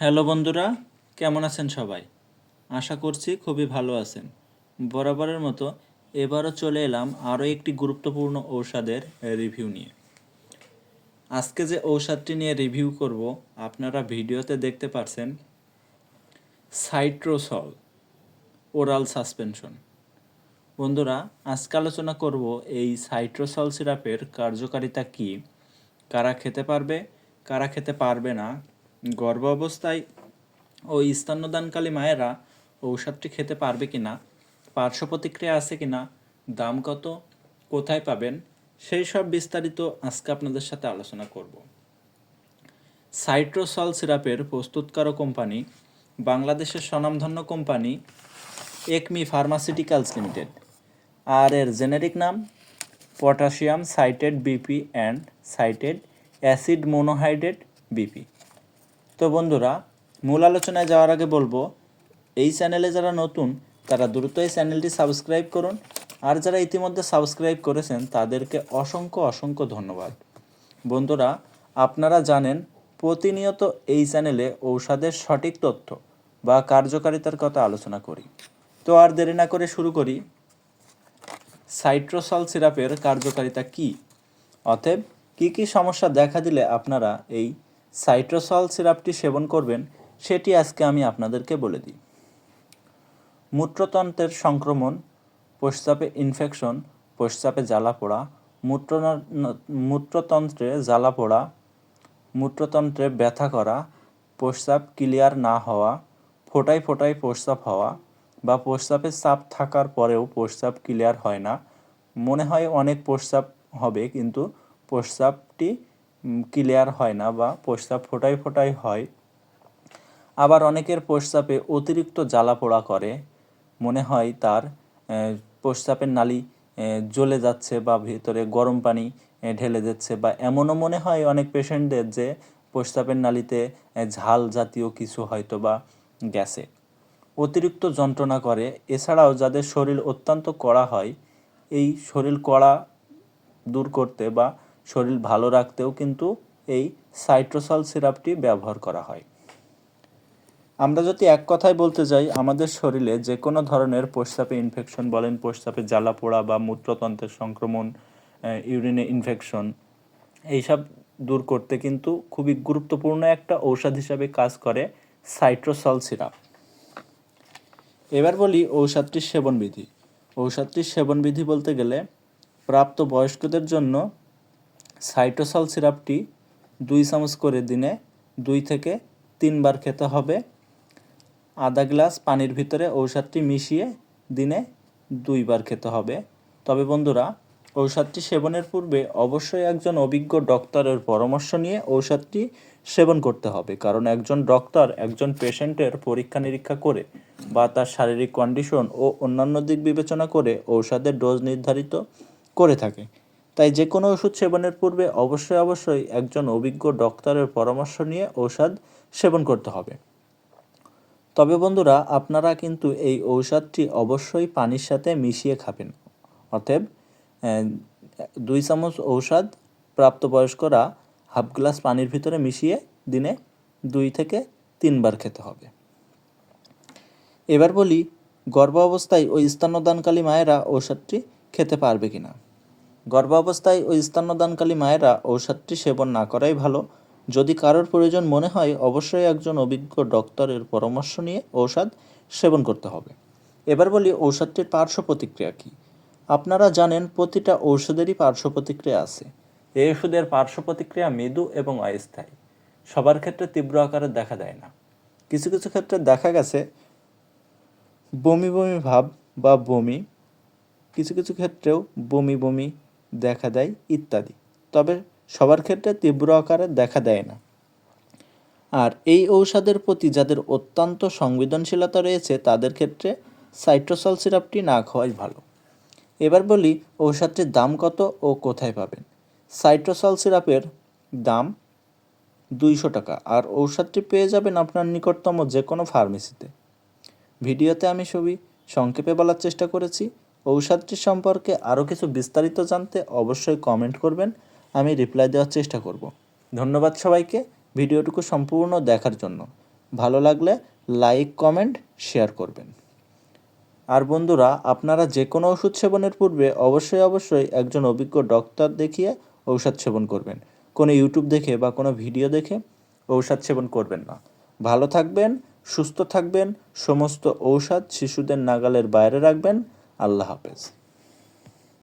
Hello বন্ধুরা, কেমন আছেন সবাই? আশা করছি খুবই ভালো আছেন। বরাবরের মতো এবারও চলে এলাম আরও একটি গুরুত্বপূর্ণ ঔষধের রিভিউ নিয়ে। আজকে যে ঔষধটি নিয়ে রিভিউ করব, আপনারা ভিডিওতে দেখতে পারছেন সাইট্রোসল ওরাল সাসপেনশন। বন্ধুরা, আজকে আলোচনা করব এই সাইট্রোসল সিরাপের কার্যকারিতা কী, কারা খেতে পারবে, কারা খেতে পারবে না গর্ভ অবস্থায় ও স্তন্যদানকালী মায়েরা ঔষধটি খেতে পারবে কি না পার্শ্ব প্রতিক্রিয়া আছে কি না দাম কত, কোথায় পাবেন, সেই সব বিস্তারিত আজকে আপনাদের সাথে আলোচনা করব। সাইট্রোসল সিরাপের প্রস্তুতকারক কোম্পানি, বাংলাদেশের স্বনামধন্য কোম্পানি, একমি ফার্মাসিউটিক্যালস লিমিটেড। আর এর জেনেরিক নাম, potassium cited BP and cited acid monohydrate BP. তো বন্ধুরা, মূল আলোচনায় যাওয়ার আগে বলব, এই চ্যানেলে যারা নতুন, তারা দ্রুত এই চ্যানেলটি সাবস্ক্রাইব করুন। আর যারা ইতিমধ্যে সাবস্ক্রাইব করেছেন, তাদেরকে অসংখ্য অসংখ্য ধন্যবাদ। বন্ধুরা, আপনারা জানেন, প্রতিনিয়ত এই চ্যানেলে ঔষধের সঠিক তথ্য বা কার্যকারিতার কথা আলোচনা করি। তো আর দেরি না করে শুরু করি। সাইট্রোসল সিরাপের কার্যকারিতা কি? অতএব, কি কি সমস্যা দেখা দিলে আপনারা এই সাইট্রোসল সিরাপটি সেবন করবেন, সেটি আজকে আমি আপনাদেরকে বলে দিই। মূত্রতন্ত্রের সংক্রমণ প্রস্রাবে ইনফেকশন প্রস্রাবে জ্বালা পোড়া মূত্র মূত্রতন্ত্রে জ্বালা পোড়া, মূত্রতন্ত্রে ব্যথা করা প্রস্রাব ক্লিয়ার না হওয়া, ফোটায় ফোটায় প্রস্রাব হওয়া বা প্রস্রাবের চাপ থাকার পরেও প্রস্রাব ক্লিয়ার হয় না। মনে হয় অনেক প্রস্রাব হবে, কিন্তু প্রস্রাবটি ক্লিয়ার হয় না বা প্রস্রাব ফোটাই ফোটাই হয়। আবার অনেকের প্রস্রাবে অতিরিক্ত জ্বালা পোড়া করে। মনে হয় তার প্রস্রাবের নালি জ্বলে যাচ্ছে বা ভিতরে গরম পানি ঢেলে দিচ্ছে বা এমনও মনে হয় অনেক পেশেন্টদের যে প্রস্রাবের নালিতে ঝাল জাতীয় কিছু হয়তো বা গ্যাসে অতিরিক্ত যন্ত্রণা করে। এছাড়াও যাদের শরীর অত্যন্ত কড়া হয়, এই শরীর কড়া দূর করতে বা শরীর ভালো রাখতেও কিন্তু এই সাইট্রোসল সিরাপটি ব্যবহার করা হয়। আমরা যদি এক কথায় বলতে যাই, আমাদের শরীরে যে কোনো ধরনের প্রস্রাবে ইনফেকশন বলেন প্রস্রাবে জ্বালা পোড়া বা মূত্রতন্ত্রের সংক্রমণ ইউরিনে ইনফেকশন এইসব দূর করতে কিন্তু খুবই গুরুত্বপূর্ণ একটা ঔষধ হিসাবে কাজ করে সাইট্রোসল সিরাপ। এবার বলি ঔষধটির সেবনবিধি। ঔষধটির সেবনবিধি বলতে গেলে প্রাপ্ত বয়স্কদের জন্য সাইটোসল সিরাপটি দুই চামচ করে দিনে দুই থেকে তিনবার খেতে হবে। আধা গ্লাস পানির ভিতরে ঔষধটি মিশিয়ে দিনে দুইবার খেতে হবে। তবে বন্ধুরা, ঔষধটি সেবনের পূর্বে অবশ্যই একজন অভিজ্ঞ ডক্টরের পরামর্শ নিয়ে ঔষধটি সেবন করতে হবে। কারণ একজন ডক্টর একজন পেশেন্টের পরীক্ষা নিরীক্ষা করে বা তার শারীরিক কন্ডিশন ও অন্যান্য দিক বিবেচনা করে ঔষধের ডোজ নির্ধারিত করে থাকে। তাই যে কোনো ওষুধ সেবনের পূর্বে অবশ্যই অবশ্যই একজন অভিজ্ঞ ডক্টরের পরামর্শ নিয়ে ঔষধ সেবন করতে হবে। তবে বন্ধুরা, আপনারা কিন্তু এই ঔষধটি অবশ্যই পানির সাথে মিশিয়ে খাবেন। অতএব দুই চামচ ঔষধ প্রাপ্তবয়স্করা হাফ গ্লাস পানির ভিতরে মিশিয়ে দিনে দুই থেকে তিনবার খেতে হবে। এবার বলি গর্ভ অবস্থায় ওই স্তন্যদানকালী মায়েরা ঔষধটি খেতে পারবে কি না গর্ভাবস্থায় ওই স্তন্যদানকালী মায়েরা ঔষধটি সেবন না করাই ভালো। যদি কারোর প্রয়োজন মনে হয়, অবশ্যই একজন অভিজ্ঞ ডক্টরের পরামর্শ নিয়ে ঔষধ সেবন করতে হবে। এবার বলি ঔষধটির পার্শ্ব প্রতিক্রিয়া কী? আপনারা জানেন প্রতিটা ঔষধেরই পার্শ্ব প্রতিক্রিয়া আছে। এই ওষুধের পার্শ্ব প্রতিক্রিয়া মৃদু এবং অস্থায়ী। সবার ক্ষেত্রে তীব্র আকারে দেখা দেয় না। কিছু কিছু ক্ষেত্রে দেখা গেছে, বমি বমি ভাব বা বমি। কিছু কিছু ক্ষেত্রেও বমি বমি দেখা দেয় ইত্যাদি। তবে সবার ক্ষেত্রে তীব্র আকারে দেখা দেয় না। আর এই ঔষধের প্রতি যাদের অত্যন্ত সংবেদনশীলতা রয়েছে, তাদের ক্ষেত্রে সাইট্রোসল সিরাপটি না খাওয়াই ভালো। এবার বলি ঔষধটির দাম কত ও কোথায় পাবেন? সাইট্রোসল সিরাপের দাম দুইশো টাকা। আর ঔষধটি পেয়ে যাবেন আপনার নিকটতম যে কোনো ফার্মেসিতে। ভিডিওতে আমি ছবি সংক্ষেপে বলার চেষ্টা করেছি। ঔষধটি সম্পর্কে আরও কিছু বিস্তারিত জানতে অবশ্যই কমেন্ট করবেন। আমি রিপ্লাই দেওয়ার চেষ্টা করব। ধন্যবাদ সবাইকে ভিডিওটুকু সম্পূর্ণ দেখার জন্য। ভালো লাগলে লাইক কমেন্ট শেয়ার করবেন। আর বন্ধুরা, আপনারা যে কোনো ওষুধ সেবনের পূর্বে অবশ্যই অবশ্যই একজন অভিজ্ঞ ডক্টর দেখিয়ে ঔষধ সেবন করবেন। কোনো ইউটিউব দেখে বা কোনো ভিডিও দেখে ঔষধ সেবন করবেন না। ভালো থাকবেন, সুস্থ থাকবেন, সমস্ত ঔষধ শিশুদের নাগালের বাইরে রাখবেন। আল্লাহ হাফেজ।